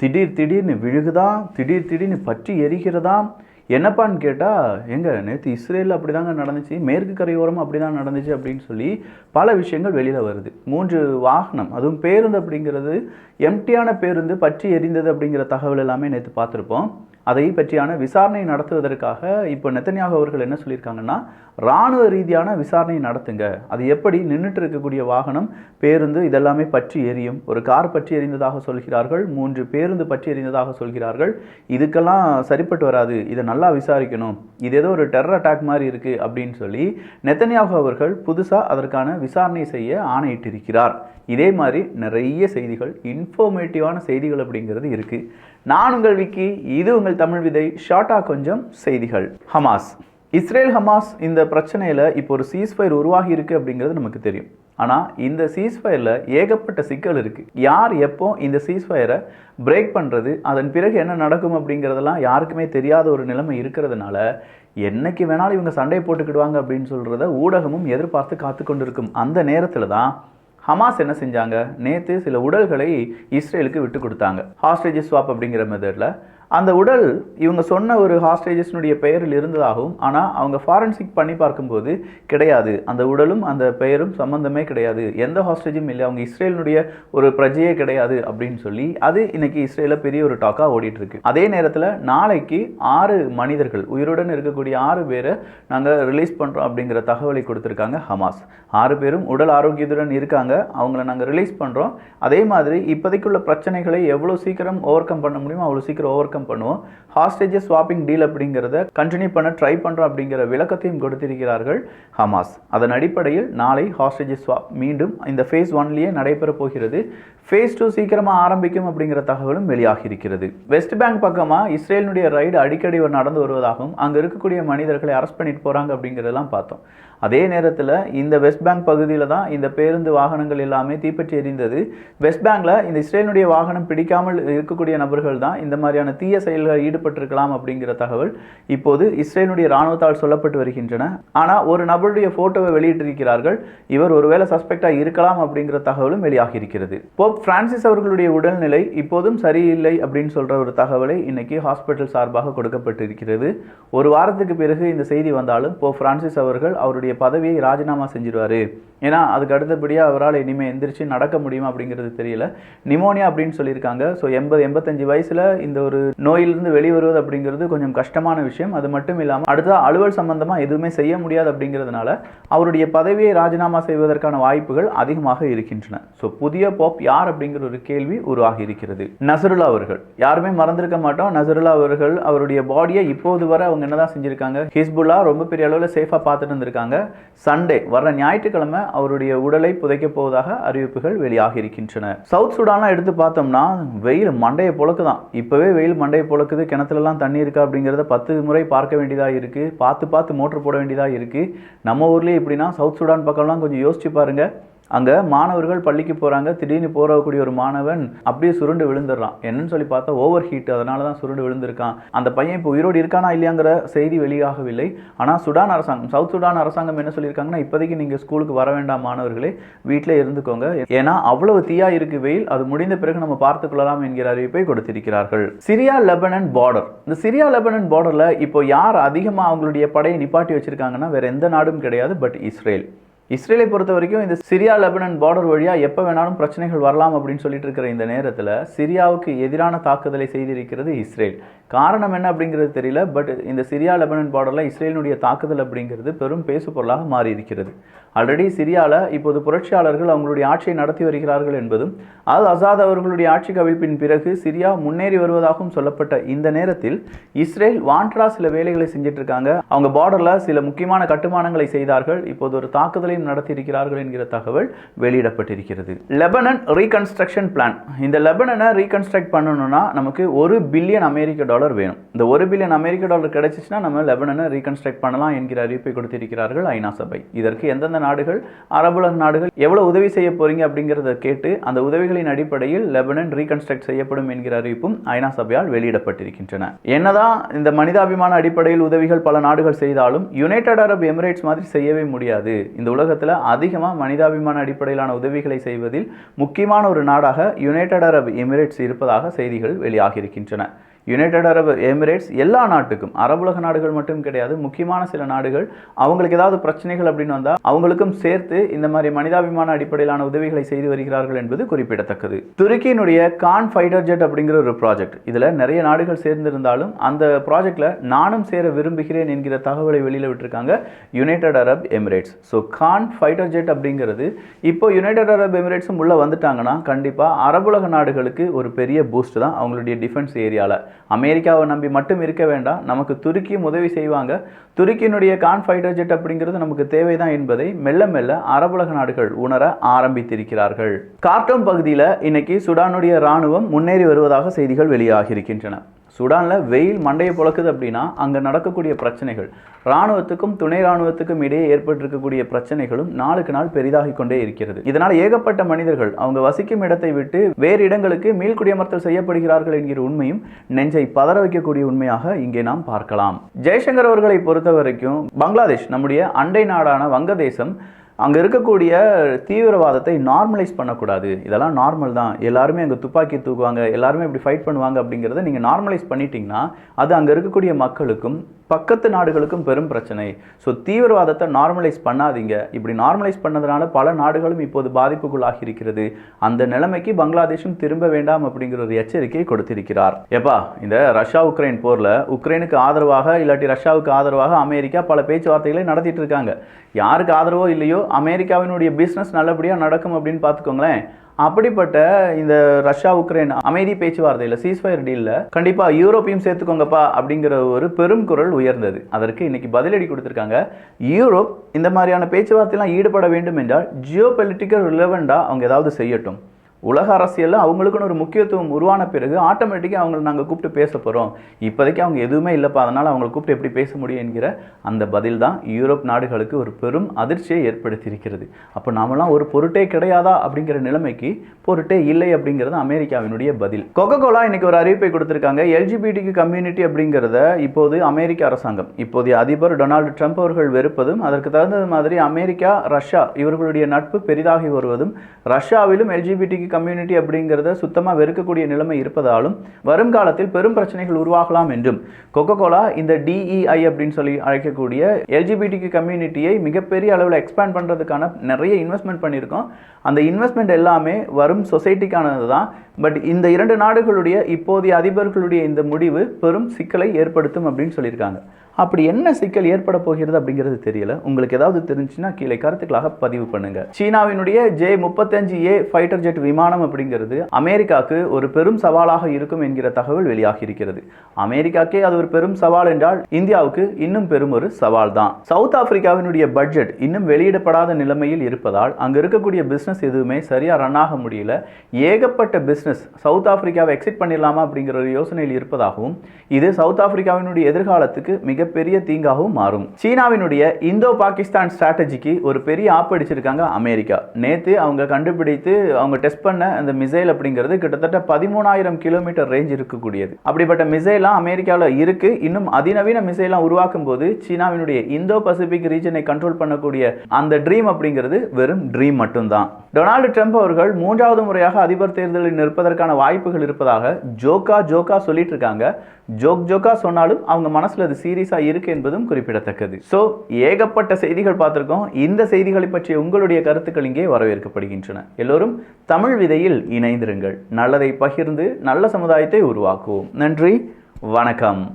திடீர் திடீர்னு விழுகுதா திடீர் திடீர்னு பற்றி எரிகிறதா என்னப்பான்னு கேட்டால் எங்கே நேற்று இஸ்ரேலில் அப்படி தாங்க நடந்துச்சு மேற்கு கரையோரம் அப்படி தான் நடந்துச்சு அப்படின்னு சொல்லி பல விஷயங்கள் வெளியில் வருது. மூன்று வாகனம் அதுவும் பேருந்து அப்படிங்கிறது எம்டியான பேருந்து பற்றி எரிந்தது அப்படிங்கிற தகவல் எல்லாமே நேற்று பார்த்துருப்போம். அதை பற்றியான விசாரணை நடத்துவதற்காக இப்போ நெத்தன்யாக அவர்கள் என்ன சொல்லியிருக்காங்கன்னா இராணுவ ரீதியான விசாரணை நடத்துங்க. அது எப்படி நின்றுட்டு இருக்கக்கூடிய வாகனம் பேருந்து இதெல்லாமே பற்றி எரியும். ஒரு கார் பற்றி எரிந்ததாக சொல்கிறார்கள் மூன்று பேருந்து பற்றி எரிந்ததாக சொல்கிறார்கள். இதுக்கெல்லாம் சரிப்பட்டு வராது. இதை நல்லா விசாரிக்கணும். இது ஏதோ ஒரு டெரர் அட்டாக் மாதிரி இருக்கு அப்படின்னு சொல்லி நெத்தன்யாகு அவர்கள் புதுசாக அதற்கான விசாரணை செய்ய ஆணையிட்டிருக்கிறார். இதே மாதிரி நிறைய செய்திகள் இன்ஃபர்மேட்டிவான செய்திகள் அப்படிங்கிறது இருக்குது நான் உங்கள் விக்கி இது உங்கள் தமிழ் விதை ஷார்ட்டாக கொஞ்சம் செய்திகள். ஹமாஸ். இஸ்ரேல் ஹமாஸ் இந்த பிரச்சனையில் இப்போ ஒரு சீஸ்ஃபயர் உருவாகி இருக்குது அப்படிங்கிறது நமக்கு தெரியும். ஆனால் இந்த சீஸ்ஃபயரில் ஏகப்பட்ட சிக்கல் இருக்குது யார் எப்போ இந்த சீஸ்ஃபயரை பிரேக் பண்ணுறது அதன் பிறகு என்ன நடக்கும் அப்படிங்கிறதெல்லாம் யாருக்குமே தெரியாத ஒரு நிலைமை இருக்கிறதுனால என்னைக்கு வேணாலும் இவங்க சண்டை போட்டுக்கிடுவாங்க அப்படின்னு சொல்கிறத ஊடகமும் எதிர்பார்த்து காத்து கொண்டிருக்கும். அந்த நேரத்தில் தான் ஹமாஸ் என்ன செஞ்சாங்க? நேற்று சில உடல்களை இஸ்ரேலுக்கு விட்டு கொடுத்தாங்க. ஹாஸ்டேஜஸ் ஸ்வாப் அப்படிங்கிற மெத்தடில் அந்த உடல் இவங்க சொன்ன ஒரு ஹாஸ்டேஜஸ்னுடைய பெயரில் இருந்ததாகவும் ஆனால் அவங்க ஃபாரன்சிக் பண்ணி பார்க்கும்போது கிடையாது. அந்த உடலும் அந்த பெயரும் சம்பந்தமே கிடையாது. எந்த ஹாஸ்டேஜும் இல்லை. அவங்க இஸ்ரேலினுடைய ஒரு பிரஜையே கிடையாது அப்படின்னு சொல்லி அது இன்னைக்கு இஸ்ரேலில் பெரிய ஒரு டாக்காக ஓடிட்டு இருக்கு அதே நேரத்தில் நாளைக்கு ஆறு மனிதர்கள் உயிருடன் இருக்கக்கூடிய ஆறு பேரை நாங்கள் ரிலீஸ் பண்ணுறோம் அப்படிங்கிற தகவலை கொடுத்துருக்காங்க ஹமாஸ். ஆறு பேரும் உடல் ஆரோக்கியத்துடன் இருக்காங்க. அவங்கள நாங்கள் ரிலீஸ் பண்ணுறோம் அதே மாதிரி இப்போதைக்குள்ள பிரச்சனைகளை எவ்வளோ சீக்கிரம் ஓவர் கம் பண்ண முடியுமோ அவ்வளோ சீக்கிரம் ஓவர் கம் பண்ணுவோம் ஹாஸ்டேஜஸ் ஸ்வாப்பிங் டீல் அப்படிங்கிறத கண்டினியூ பண்ண ட்ரை பண்ணுறோம் அப்படிங்கிற விளக்கத்தையும் கொடுத்திருக்கிறார்கள் ஹமாஸ். அதன் அடிப்படையில் நாளை ஹாஸ்டேஜஸ் ஸ்வாப் மீண்டும் இந்த ஃபேஸ் ஒன்லேயே நடைபெற போகிறது. ஃபேஸ் டூ சீக்கிரமாக ஆரம்பிக்கும் அப்படிங்கிற தகவலும் வெளியாகி இருக்கிறது வெஸ்ட் பேங்க் பக்கமாக இஸ்ரேலினுடைய ரைடு அடிக்கடி நடந்து வருவதாகவும் அங்கே இருக்கக்கூடிய மனிதர்களை அரெஸ்ட் பண்ணிட்டு போகிறாங்க அப்படிங்கிறதெல்லாம் பார்த்தோம். அதே நேரத்தில் இந்த வெஸ்ட் பேங்க் பகுதியில் தான் இந்த பேருந்து வாகனங்கள் எல்லாமே தீப்பற்றி எரிந்தது. வெஸ்ட் பேங்கில் இந்த இஸ்ரேலுடைய வாகனம் பிடிக்காமல் இருக்கக்கூடிய நபர்கள் தான் இந்த மாதிரியான தீ தீய செயல்களில் ஈடுபட்டிருக்கலாம் அப்படிங்கிற தகவல் இப்போது இஸ்ரேலுடைய இராணுவத்தால் சொல்லப்பட்டு வருகின்றன. ஆனால் ஒரு நபருடைய போட்டோவை வெளியிட்டிருக்கிறார்கள். இவர் ஒருவேளை சஸ்பெக்டாக இருக்கலாம் அப்படிங்கிற தகவலும் வெளியாகி இருக்கிறது போப் பிரான்சிஸ் அவர்களுடைய உடல்நிலை இப்போதும் சரியில்லை அப்படின்னு சொல்ற ஒரு தகவலை இன்னைக்கு ஹாஸ்பிட்டல் சார்பாக கொடுக்கப்பட்டிருக்கிறது. ஒரு வாரத்துக்கு பிறகு இந்த செய்தி வந்தாலும் போப் பிரான்சிஸ் அவர்கள் அவருடைய பதவியை ராஜினாமா செஞ்சிருவாரு. ஏன்னா அதுக்கு அடுத்தபடியாக அவரால் இனிமேல் எந்திரிச்சு நடக்க முடியுமா அப்படிங்கிறது தெரியல. நிமோனியா அப்படின்னு சொல்லியிருக்காங்க. ஸோ எண்பது எண்பத்தஞ்சு வயசில் இந்த ஒரு நோயிலிருந்து வெளிவருவது அப்படிங்கிறது கொஞ்சம் கஷ்டமான விஷயம். அது மட்டும் இல்லாமல் அடுத்த அலுவல் சம்பந்தமாக எதுவுமே செய்ய முடியாது அப்படிங்கிறதுனால அவருடைய பதவியை ராஜினாமா செய்வதற்கான வாய்ப்புகள் அதிகமாக இருக்கின்றன. ஸோ புதிய போப் யார் அப்படிங்கிற ஒரு கேள்வி உருவாகி இருக்கிறது. நசருல்லா அவர்கள். யாருமே மறந்திருக்க மாட்டோம். நசருல்லா அவர்கள் அவருடைய பாடியை இப்போது வரை அவங்க என்னதான் செஞ்சிருக்காங்க? ஹிஸ்புல்லா ரொம்ப பெரிய அளவில் சேஃபாக பார்த்துட்டு இருந்திருக்காங்க. சண்டே வர ஞாயிற்றுக்கிழமை அவருடைய உடலை புதைக்க போவதாக அறிவிப்புகள் வெளியாகி இருக்கின்றன. சவுத் சுடான்லாம் எடுத்து பார்த்தோம்னா வெயில் மண்டையை பொழக்குதான். இப்போவே வெயில் மண்டையை பொழக்குது கிணத்துலலாம் தண்ணி இருக்கா அப்படிங்கிறத பத்து முறை பார்க்க வேண்டியதாக இருக்குது பார்த்து பார்த்து மோட்டர் போட வேண்டியதாக இருக்குது நம்ம ஊர்லேயே இப்படின்னா சவுத் சுடான் பக்கம்லாம் கொஞ்சம் யோசிச்சு பாருங்க. அங்கே மாணவர்கள் பள்ளிக்கு போகிறாங்க திடீர்னு போகக்கூடிய ஒரு மாணவன் அப்படியே சுருண்டு விழுந்துடுறான். என்னன்னு சொல்லி பார்த்தா ஓவர் ஹீட் அதனால தான் சுருண்டு விழுந்திருக்கான். அந்த பையன் இப்போ உயிரோடு இருக்கானா இல்லையாங்கிற செய்தி வெளியாகவில்லை. ஆனால் சுடான் அரசாங்கம் சவுத் சுடான் அரசாங்கம் என்ன சொல்லியிருக்காங்கன்னா இப்போதைக்கு நீங்கள் ஸ்கூலுக்கு வர வேண்டாம் மாணவர்களே வீட்டில் இருந்துக்கோங்க. ஏன்னா அவ்வளவு தீயா இருக்கு வெயில் அது முடிந்த பிறகு நம்ம பார்த்துக்கொள்ளலாம் என்கிற அறிவிப்பை கொடுத்திருக்கிறார்கள். சிரியா லெபனன் பார்டர் இந்த சிரியா லெபனன் பார்டரில் இப்போ யார் அதிகமாக அவங்களுடைய படையை நிப்பாட்டி வச்சிருக்காங்கன்னா வேற எந்த நாடும் கிடையாது பட் இஸ்ரேல் இஸ்ரேலை பொறுத்த வரைக்கும் இந்த சிரியா லெபனன் பார்டர் வழியாக எப்போ வேணாலும் பிரச்சனைகள் வரலாம் அப்படின்னு சொல்லிட்டு இருக்கிற இந்த நேரத்தில் சிரியாவுக்கு எதிரான தாக்குதலை செய்திருக்கிறது இஸ்ரேல். காரணம் என்ன அப்படிங்கிறது தெரியல பட் இந்த சிரியா லெபனன் பார்டரில் இஸ்ரேலினுடைய தாக்குதல் அப்படிங்கிறது பெரும் பேசு பொருளாக மாறி இருக்கிறது ஆல்ரெடி சிரியாவில் இப்போது புரட்சியாளர்கள் அவங்களுடைய ஆட்சியை நடத்தி வருகிறார்கள் என்பதும் அல் அசாத் அவர்களுடைய ஆட்சி கவிழ்ப்பின் பிறகு சிரியா முன்னேறி வருவதாகவும் சொல்லப்பட்ட இந்த நேரத்தில் இஸ்ரேல் வான்ட்ரா சில வேலைகளை செஞ்சுட்டு இருக்காங்க. அவங்க பார்டரில் சில முக்கியமான கட்டுமானங்களை செய்தார்கள். இப்போது ஒரு தாக்குதலை நடத்தி நடத்தியிருக்கிறார்கள் என்கிற தகவல் வெளியிடப்பட்டிருக்கிறது. லெபனன் ரீகன்ஸ்ட்ரக்ஷன் பிளான் இந்த லெபனனை ரீகன்ஸ்ட்ரக்ட் பண்ணணும்னா நமக்கு ஒரு பில்லியன் அமெரிக்க டாலர் வேணும். இந்த ஒரு பில்லியன் அமெரிக்க டாலர் கிடைச்சிச்சுன்னா நம்ம லெபனனை ரீகன்ஸ்ட்ரக்ட் பண்ணலாம் என்கிற அறிவிப்பை கொடுத்திருக்கிறார்கள் ஐநா சபை. இதற்கு எந்தெந்த நாடுகள் அரபுலக நாடுகள் எவ்வளோ உதவி செய்ய போறீங்க அப்படிங்கிறத கேட்டு அந்த உதவிகளின் அடிப்படையில் லெபனன் ரீகன்ஸ்ட்ரக்ட் செய்யப்படும் என்கிற அறிவிப்பும் ஐநா சபையால் வெளியிடப்பட்டிருக்கின்றன. என்னதான் இந்த மனிதாபிமான அடிப்படையில் உதவிகள் பல நாடுகள் செய்தாலும் யுனைடெட் அரப் எமிரேட்ஸ் மாதிரி செய்யவே முடியாது. இந்த உலக உலகத்தில் அதிகமாக மனிதாபிமான அடிப்படையிலான உதவிகளை செய்வதில் முக்கியமான ஒரு நாடாக யுனைடெட் அரப் எமிரேட்ஸ் இருப்பதாக செய்திகள் வெளியாகியிருக்கின்றன. யுனைடெட் அரபு எமிரேட்ஸ் எல்லா நாட்டுக்கும். அரபுலக நாடுகள் மட்டும் கிடையாது முக்கியமான சில நாடுகள். அவங்களுக்கு ஏதாவது பிரச்சனைகள் அப்படின்னு வந்தால் அவங்களுக்கும் சேர்த்து இந்த மாதிரி மனிதாபிமான அடிப்படையிலான உதவிகளை செய்து வருகிறார்கள் என்பது குறிப்பிடத்தக்கது. துருக்கியினுடைய கான் ஃபைட்டர் ஜெட் அப்படிங்கிற ஒரு ப்ராஜெக்ட் இதில் நிறைய நாடுகள் சேர்ந்திருந்தாலும் அந்த ப்ராஜெக்டில் நானும் சேர விரும்புகிறேன் என்கிற தகவலை வெளியில் விட்டுருக்காங்க United Arab Emirates so Khan fighter jet அப்படிங்கிறது இப்போ யுனைடெட் அரப் எமிரேட்ஸும் உள்ளே வந்துட்டாங்கன்னா கண்டிப்பாக அரபுலக நாடுகளுக்கு ஒரு பெரிய பூஸ்ட் தான் அவங்களுடைய டிஃபென்ஸ் ஏரியாவில் அமெரிக்காவை நம்பி மட்டும் இருக்க வேண்டாம். நமக்கு துருக்கியும் உதவி செய்வாங்க. துருக்கியினுடைய கான் ஃபைட்டர் ஜெட் அப்படிங்கிறது நமக்கு தேவைதான் என்பதை மெல்ல மெல்ல அரபுலக நாடுகள் உணர ஆரம்பித்திருக்கிறார்கள். கார்டோம் பகுதியில் இன்னைக்கு சுடானுடைய ராணுவம் முன்னேறி வருவதாக செய்திகள் வெளியாகி இருக்கின்றன சுடானில் வெயில் மண்டையை புழக்குது அப்படின்னா அங்கே நடக்கக்கூடிய பிரச்சனைகள் இராணுவத்துக்கும் துணை இராணுவத்துக்கும் இடையே ஏற்பட்டிருக்கக்கூடிய பிரச்சனைகளும் நாளுக்கு நாள் பெரிதாகிக் கொண்டே இருக்கிறது. இதனால் ஏகப்பட்ட மனிதர்கள் அவங்க வசிக்கும் இடத்தை விட்டு வேறு இடங்களுக்கு மீள்குடியமர்த்தல் செய்யப்படுகிறார்கள் என்கிற உண்மையும் நெஞ்சை பதற வைக்கக்கூடிய உண்மையாக இங்கே நாம் பார்க்கலாம். ஜெய்சங்கர் அவர்களை பொறுத்த வரைக்கும் பங்களாதேஷ் நம்முடைய அண்டை நாடான வங்கதேசம் அங்கே இருக்கக்கூடிய தீவிரவாதத்தை நார்மலைஸ் பண்ணக்கூடாது. இதெல்லாம் நார்மல் தான். எல்லாருமே அங்கே துப்பாக்கி தூக்குவாங்க எல்லாருமே இப்படி ஃபைட் பண்ணுவாங்க அப்படிங்கிறத நீங்கள் நார்மலைஸ் பண்ணிட்டீங்கன்னா அது அங்கே இருக்கக்கூடிய மக்களுக்கும் பக்கத்து நாடுகளுக்கும் பெரும் பிரச்சனை. ஸோ தீவிரவாதத்தை நார்மலைஸ் பண்ணாதீங்க. இப்படி நார்மலைஸ் பண்ணதுனால பல நாடுகளும் இப்போது பாதிப்புக்குள்ளாகி இருக்கிறது அந்த நிலைமைக்கு பங்களாதேஷும் திரும்ப வேண்டாம் அப்படிங்கிற ஒரு எச்சரிக்கையை கொடுத்திருக்கிறார். எப்பா இந்த ரஷ்யா உக்ரைன் போரில் உக்ரைனுக்கு ஆதரவாக இல்லாட்டி ரஷ்யாவுக்கு ஆதரவாக அமெரிக்கா பல பேச்சுவார்த்தைகளை நடத்திட்டு இருக்காங்க. யாருக்கு ஆதரவோ இல்லையோ அமெரிக்காவினுடைய பிஸ்னஸ் நல்லபடியாக நடக்கும் அப்படின்னு பார்த்துக்கோங்களேன். அப்படிப்பட்ட இந்த ரஷ்யா உக்ரைன் அமைதி பேச்சுவார்த்தையில் சீஸ்ஃபயர் டீலில் கண்டிப்பாக யூரோப்பையும் சேர்த்துக்கோங்கப்பா அப்படிங்கிற ஒரு பெரும் குரல் உயர்ந்தது. அதற்கு இன்னைக்கு பதிலடி கொடுத்துருக்காங்க. யூரோப் இந்த மாதிரியான பேச்சுவார்த்தையெல்லாம் ஈடுபட வேண்டும் என்றால் ஜியோ பொலிட்டிக்கல் ரிலவெண்டாக அவங்க ஏதாவது செய்யட்டும். உலக அரசியலில் அவங்களுக்குன்னு ஒரு முக்கியத்துவம் உருவான பிறகு ஆட்டோமேட்டிக்காக அவங்களை நாங்கள் கூப்பிட்டு பேச போகிறோம் இப்போதைக்கு அவங்க எதுவுமே இல்லைப்பா அதனால் அவங்களை கூப்பிட்டு எப்படி பேச முடியும் என்கிற அந்த பதில் தான் யூரோப் நாடுகளுக்கு ஒரு பெரும் அதிர்ச்சியை ஏற்படுத்தியிருக்கிறது. அப்போ நாமெல்லாம் ஒரு பொருட்டே கிடையாதா அப்படிங்கிற நிலைமைக்கு பொருட்டே இல்லை அப்படிங்கிறது அமெரிக்காவினுடைய பதில். கொக்கோ கோலா இன்னைக்கு ஒரு அறிவிப்பை கொடுத்துருக்காங்க. எல்ஜிபிடிக்கு கம்யூனிட்டி அப்படிங்கிறத இப்போது அமெரிக்க அரசாங்கம் இப்போதைய அதிபர் டொனால்டு ட்ரம்ப் அவர்கள் வெறுப்பதும் அதற்கு தகுந்தது மாதிரி அமெரிக்கா ரஷ்யா இவர்களுடைய நட்பு பெரிதாகி வருவதும் ரஷ்யாவிலும் எல்ஜிபிடிக்கு கம்யூனிட்டி அப்படிங்கிறத சுத்தமாக வெறுக்கக்கூடிய நிலைமை இருப்பதாலும் வரும் காலத்தில் பெரும் பிரச்சனைகள் உருவாகலாம் என்றும் கொக்கோ கோலா இந்த டிஇஐ அப்படின்னு சொல்லி அழைக்கக்கூடிய எல்ஜிபிடிக்கு கம்யூனிட்டியை மிகப்பெரிய அளவில் எக்ஸ்பேண்ட் பண்ணுறதுக்கான நிறைய இன்வெஸ்ட்மெண்ட் பண்ணியிருக்கோம். அந்த இன்வெஸ்ட்மெண்ட் எல்லாமே வரும் சொசைட்டிக்கானது தான். பட் இந்த இரண்டு நாடுகளுடைய இப்போதைய அதிபர்களுடைய இந்த முடிவு பெரும் சிக்கலை ஏற்படுத்தும் அப்படின்னு சொல்லியிருக்காங்க. அப்படி என்ன சிக்கல் ஏற்பட போகிறது அப்படிங்கிறது தெரியல. உங்களுக்கு ஏதாவது தெரிஞ்சுன்னா கீழே கருத்துக்களாக பதிவு பண்ணுங்க. சீனாவினுடைய ஜே முப்பத்தஞ்சு ஏ ஃபைட்டர் ஜெட் விமானம் விமானம் அப்படிங்கிறது அமெரிக்காவுக்கு ஒரு பெரும் சவாலாக இருக்கும் என்கிற தகவல் வெளியாகி இருக்கிறது அமெரிக்காக்கே அது ஒரு பெரும் சவால் என்றால் இந்தியாவுக்கு இன்னும் பெரும் ஒரு சவால் தான். சவுத் ஆப்பிரிக்காவினுடைய பட்ஜெட் இன்னும் வெளியிடப்படாத நிலைமையில் இருப்பதால் அங்க இருக்கக்கூடிய பிஸ்னஸ் எதுவுமே சரியா ரன் ஆக முடியல. ஏகப்பட்ட பிஸ்னஸ் சவுத் ஆப்பிரிக்காவை எக்ஸிட் பண்ணிடலாமா அப்படிங்கிற ஒரு யோசனையில் இருப்பதாகவும் இது சவுத் ஆப்பிரிக்காவினுடைய எதிர்காலத்துக்கு மிகப்பெரிய தீங்காகவும் மாறும். சீனாவினுடைய இந்தோ பாகிஸ்தான் ஸ்ட்ராட்டஜிக்கு ஒரு பெரிய ஆப் அடிச்சிருக்காங்க அமெரிக்கா. நேத்து அவங்க கண்டுபிடித்து அவங்க டெஸ்ட் பண்ண அந்த மிசைல் அப்படிங்கிறது கிட்டத்தட்ட பதிமூணாயிரம் கிலோமீட்டர் ரேஞ்ச் இருக்கக்கூடியது. அப்படிப்பட்ட மிசைலாம் அமெரிக்காவில் இருக்கு. இன்னும் அதிநவீன மிசைலாம் உருவாக்கும் போது சீனாவினுடைய இந்தோ பசிபிக் ரீஜனை கண்ட்ரோல் பண்ணக்கூடிய அந்த ட்ரீம் அப்படிங்கிறது வெறும் ட்ரீம் மட்டும்தான். டொனால்டு ட்ரம்ப் அவர்கள் மூன்றாவது முறையாக அதிபர் தேர்தலில் நிற்பதற்கான வாய்ப்புகள் இருப்பதாக ஜோக்கா ஜோக்கா சொல்லிட்டு இருக்காங்க. ஜோக் ஜோக்கா சொன்னாலும் அவங்க மனசுல அது சீரியஸா இருக்கு என்பதும் குறிப்பிடத்தக்கது. ஸோ ஏகப்பட்ட செய்திகள் பார்த்துருக்கோம். இந்த செய்திகளை பற்றிய உங்களுடைய கருத்துக்கள் இங்கே வரவேற்கப்படுகின்றன. எல்லோரும் தமிழ் விதையில் இணைந்திருங்கள். நல்லதை பகிர்ந்து நல்ல சமுதாயத்தை உருவாக்குவோம். நன்றி. வணக்கம்.